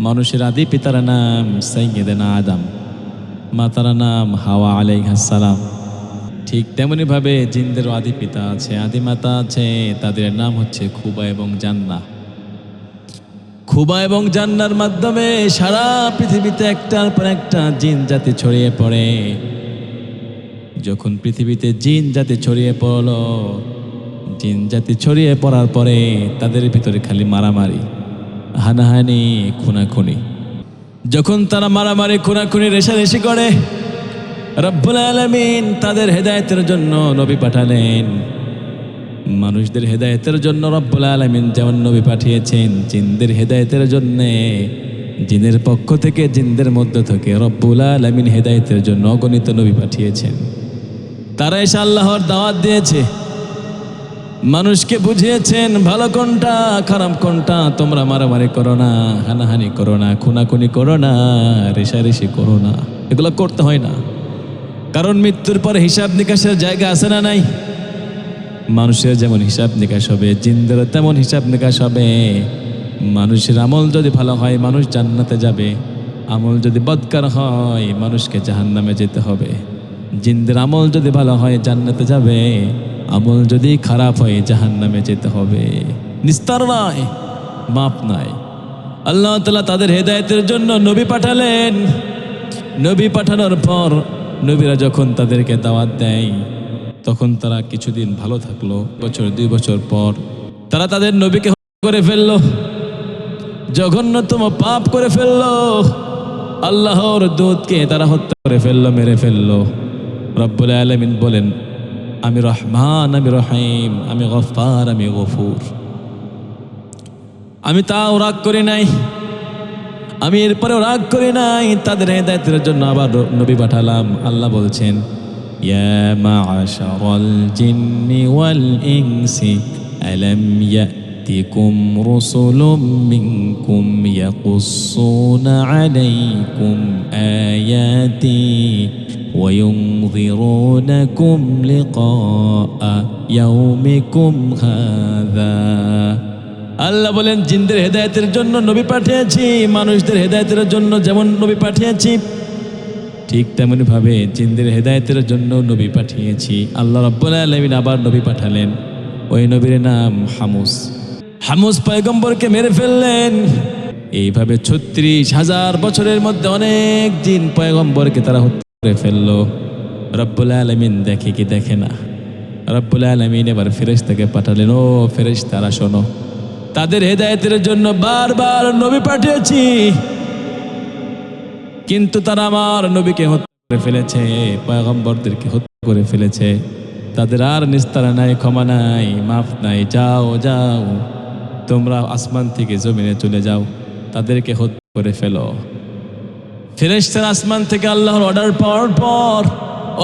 মানুষের আদি পিতার নাম সৈয়দেনা আদম। মাতার নাম হাওয়া আলাই আলাইহাসালাম ঠিক তেমনিভাবে জিনদেরও আদি পিতা আছে, আদি মাতা আছে, তাদের নাম হচ্ছে খুবা এবং জান্না খুবা এবং জান্নার মাধ্যমে সারা পৃথিবীতে একটার পর একটা জিন জাতি ছড়িয়ে পড়ে। যখন পৃথিবীতে জিন জাতি ছড়িয়ে পড়ল, জিন জাতি ছড়িয়ে পড়ার পরে তাদের ভিতরে খালি মারামারি। হানাহানি, খুনাখুনি। যখন তারা মারামারি খুনাখুনি রেশারেশি করে, রব্বুল আলমিন তাদের হেদায়েতের জন্য নবী পাঠালেন। মানুষদের হেদায়তের জন্য রব্বুল আলমিন যেমন নবী পাঠিয়েছেন, জিনদের হেদায়েতের জন্যে, জিনের পক্ষ থেকে, জিনদের মধ্য থেকে রব্বুল আলমিন হেদায়তের জন্য অগণিত নবী পাঠিয়েছেন। তারা এসে আল্লাহর দাওয়াত দিয়েছে। মানুষকে বুঝিয়েছেন, ভালো কোনটা, খারাপ কোনটা? তোমরা মারামারি করো না, হানাহানি করো না, খুনাখুনি করো না, রেশারেশি করো না। এগুলো করতে হয় না। কারণ মৃত্যুর পর হিসাব নিকাশের জায়গা আছে না নাই? মানুষের যেমন হিসাব নিকাশ হবে জিন্দেরও তেমন হিসাব নিকাশ হবে। মানুষের আমল যদি ভালো হয়, মানুষ জান্নাতে যাবে। আমল যদি বদকার হয়, মানুষকে জাহান্নামে যেতে হবে। জিন্দের আমল যদি ভালো হয়, জান্নাতে যাবে। আমল যদি খারাপ হয়, জাহান্নামে যেতে হবে। নিস্তার নয় মাপ নাই। আল্লাহ তালা তাদের হেদায়েতের জন্য নবী পাঠালেন। নবী পাঠানোর পর নবীরা যখন তাদেরকে দাওয়াত দেয়, তখন তারা কিছুদিন ভালো থাকল। বছর, দুই বছর পর তারা তাদের নবীকে করে ফেলল। জঘন্যতম পাপ করে ফেলল। আল্লাহর দূতকে তারা হত্যা করে ফেলল, মেরে ফেলল। রব্বুল আলমিন বলেন আমি রহমান, আমি রহিম, আমি গফার আমি গফুর। আমি তাও রাগ করি নাই। আমি এরপরেও রাগ করি নাই। তাদের হেদায়তের জন্য আবার নবী পাঠালাম। আল্লাহ বলছেন ওয়াল ইনসি, আলাম ইয়াতিকুম রুসুলুম মিনকুম ইয়াকুসসুনা আলাইকুম আয়াতি وينذرونكم لقاء يومكم هذا আল্লাহ বলেন জিনদের হেদায়েতের জন্য নবী পাঠিয়েছি মানুষদের হেদায়েতের জন্য যেমন নবী পাঠিয়েছি ঠিক তেমনি ভাবে জিনদের হেদায়েতের জন্য নবী পাঠিয়েছি আল্লাহ রব্বুল আলমিন আবার নবী পাঠালেন ওই নবীর নাম হামুস হামুস পয়গম্বরকে মেরে ফেললেন এইভাবে ছত্রিশ হাজার বছরের মধ্যে অনেক জিন পয়গম্বরকে তারা হত্যা করে ফেলল। রব্বুল আলমিন দেখে কি দেখে না। রব্বুল আলমিন এবার ফেরেশতাকে পাঠালেন, ও ফেরেশতারা, শোনো। তাদের হেদায়েতের জন্য বারবার নবী পাঠিয়েছি। কিন্তু তারা আমার নবীকে হত্যা করে ফেলেছে, পয়গম্বরদেরকে হত্যা করে ফেলেছে। তাদের আর নিস্তারা নাই, ক্ষমা নাই, মাফ নাই, যাও যাও। তোমরা আসমান থেকে জমিনে চলে যাও। তাদেরকে হত্যা করে ফেলো। ফেরেশতার আসমান থেকে আল্লাহর অর্ডার পাওয়ার পর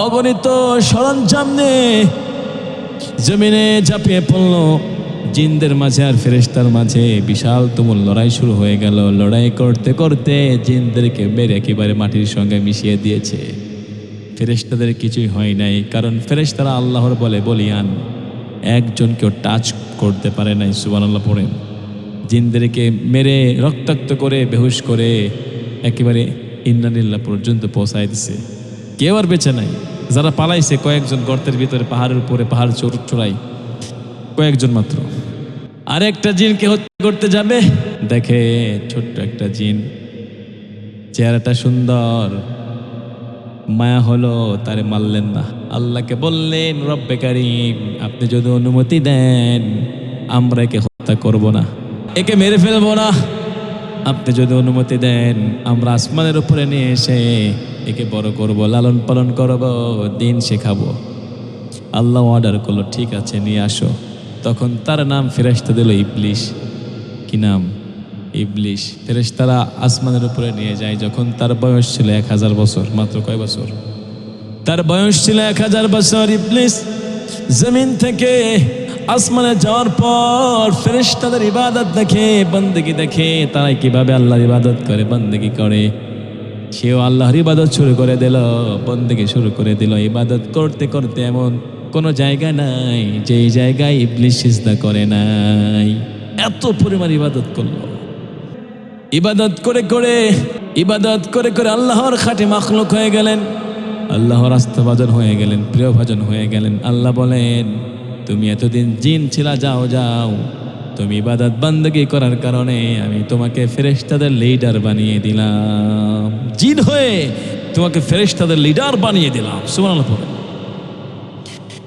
অগণিত সরঞ্জাম নিয়ে জমিনে ঝাঁপিয়ে পড়ল। জিনদের মাঝে আর ফেরেশতার মাঝে বিশাল তুমুল লড়াই শুরু হয়ে গেল। লড়াই করতে করতে জিনদেরকে মেরে একেবারে মাটির সঙ্গে মিশিয়ে দিয়েছে। ফেরেশতাদের কিছুই হয় নাই, কারণ ফেরেশতারা আল্লাহর বলে বলিয়ান একজনকেও টাচ করতে পারে নাই সুবান আল্লাহ পড়েন। জিনদেরকে মেরে রক্তাক্ত করে, বেহুশ করে একেবারে ইন্নানিল্লা পর্যন্ত পৌঁছায় দিছে। কেউ আর বেঁচে নাই। যারা পালাইছে, কয়েকজন গর্তের ভিতরে পাহাড়ের উপরে পাহাড় চোর চোরাই কয়েকজন মাত্র। আর একটা জিনকে হত্যা করতে যাবে। দেখে ছোট্ট একটা জিন। চেহারাটা সুন্দর। মায়া হলো, তারে মারলেন না। আল্লাহকে বললেন, রব্বে কারিম, আপনি যদি অনুমতি দেন, আমরা একে হত্যা করব না। একে মেরে ফেলব না। আপনি যদি অনুমতি দেন, আমরা আসমানের উপরে নিয়ে এসে একে বড় করব, লালন পালন করব, দিন শেখাবো। আল্লাহ অর্ডার করল, ঠিক আছে, নিয়ে আসো। তখন তার নাম ফেরেস্তা দিল ইবলিশ। কি নাম? ইবলিশ। ফেরেশতারা আসমানের উপরে নিয়ে যায়, যখন তার বয়স ছিল এক হাজার বছর, মাত্র কয় বছর? তার বয়স ছিল এক হাজার বছর, ইবলিশ। জমিন থেকে আসমানে যাওয়ার পর ফেরেশতাদের ইবাদত দেখে, বন্দেগি দেখে তারা কীভাবে আল্লাহর ইবাদত করে, বন্দেগি করে। সেও আল্লাহর ইবাদত শুরু করে দিল, বন্দেগি শুরু করে দিল। ইবাদত করতে করতে এমন কোনো জায়গা নাই, যেই জায়গায় ইবলিশ সিজদা করে নাই। এত পরিমাণ ইবাদত করল। ইবাদত করে করে, ইবাদত করে করে আল্লাহর খাটে মাখলুক হয়ে গেলেন। আল্লাহর আস্থাভাজন হয়ে গেলেন প্রিয়ভাজন হয়ে গেলেন। আল্লাহ বলেন তুমি এতদিন জিন ছিলা, যাও যাও। তুমি ইবাদত বান্দগি করার কারণে আমি তোমাকে ফেরেশতাদের লিডার বানিয়ে দিলাম। জিন হয়ে তোমাকে ফেরেশতাদের লিডার বানিয়ে দিলাম। পড়ে।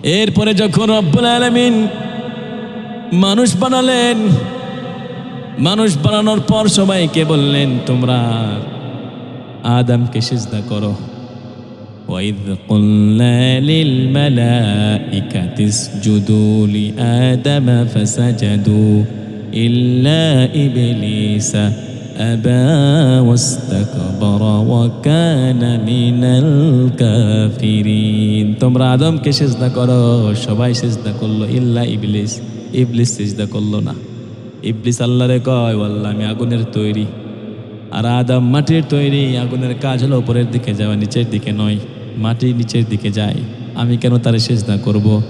এরপরে যখন রব্বুল আলামিন মানুষ বানালেন, মানুষ বানানোর পর সবাইকে বললেন, তোমরা আদমকে সিজদা করো। وإذ قلنا للملائكة اسجدوا لآدم فسجدوا إلا إبليس أبى واستكبر وكان من الكافرين তোমরা আদমকে সিজদা করো সবাই সিজদা করলো ইল্লা ইবলিস ইবলিস সিজদা করলো না ইবলিস আল্লাহরে কয় আল্লাহ আমি আগুনের তৈরি আর আদম মাটির তৈরি আগুনের কাজ হলো উপরের দিকে যাওয়া নিচের দিকে নয় মাটি নিচের দিকে যায়। আমি কেন তার সেজদা করব?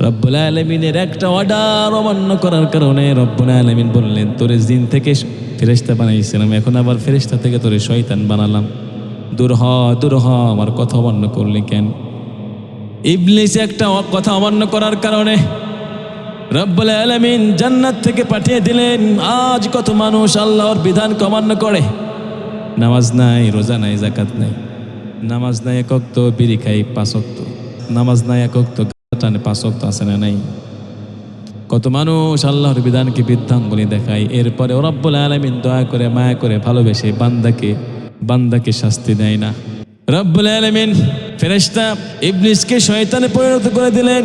রব্বুল আলমিনের একটা অর্ডার অমান্য করার কারণে রব্বুল আলমিন বললেন, তোরে জিন থেকে ফেরেস্তা বানাইছিলাম এখন আবার ফেরেস্তা থেকে তোরে শয়তান বানালাম। দূর হ দূর হ, আমার কথা অমান্য করলি কেন? ইবলিস একটা কথা অমান্য করার কারণে রব্বুল আলমিন জান্নাত থেকে পাঠিয়ে দিলেন। আজ কত মানুষ আল্লাহর বিধান অমান্য করে? নামাজ নাই, রোজা নাই জাকাত নাই। নামাজ নাই তো বিড়ি খাই পাঁচক্ত। নামাজ নাই তো টানে পাঁচক্ত আছে না নাই? কত মানুষ আল্লাহর বিধানকে বৃদ্ধাঙ্গুলি দেখায়। এরপরে রব্বুল আলমিন দয়া করে, মায়া করে, ভালোবেসে বান্দাকে বান্দাকে শাস্তি দেয় না। রব্বুল আলমিন ফেরেশতা ইবলিসকে শয়তানে পরিণত করে দিলেন।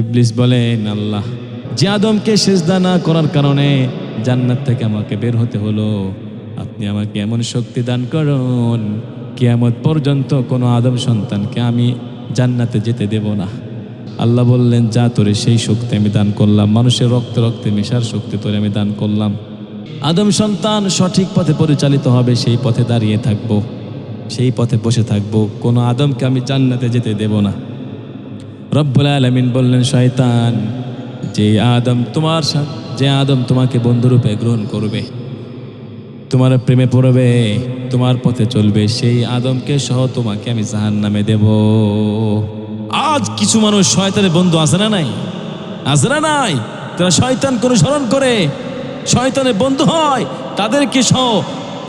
ইবলিস বলেন, আল্লাহ, যে আদমকে সেজদা না করার কারণে জান্নাত থেকে আমাকে বের হতে হলো। আপনি আমাকে এমন শক্তি দান করুন কিয়ামত পর্যন্ত কোনো আদম সন্তানকে আমি জান্নাতে যেতে দেব না। আল্লাহ বললেন, যা তোরে সেই শক্তি আমি দান করলাম। মানুষের রক্ত রক্তে মেশার শক্তি তোরে আমি দান করলাম। আদম সন্তান সঠিক পথে পরিচালিত হবে, সেই পথে দাঁড়িয়ে থাকব, সেই পথে বসে থাকব। কোনো আদমকে আমি জান্নাতে যেতে দেব না। রব্বুল আলমিন বললেন, শয়তান, যে আদম তোমার যে আদম তোমাকে বন্ধুরূপে গ্রহণ করবে, তোমার প্রেমে পড়বে তোমার পথে চলবে সেই আদমকে সহ তোমাকে আমি জাহান নামে দেব। আজ কিছু মানুষ শয়তানের বন্ধু আছে না নাই? আছে না নাই? তারা শয়তানকে অনুসরণ করে। শয়তানের বন্ধু হয়, তাদেরকে সহ,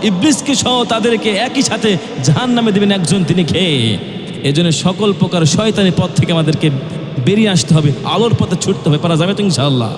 ইবলিসকে সহ তাদেরকে একই সাথে জাহান নামে দেবেন একজন তিনি খেয়ে এজন্য সকল প্রকার শয়তানের পথ থেকে আমাদেরকে বেরিয়ে আসতে হবে, আলোর পথে ছুটতে হবে, পারা যাবে তো ইনশাআল্লাহ।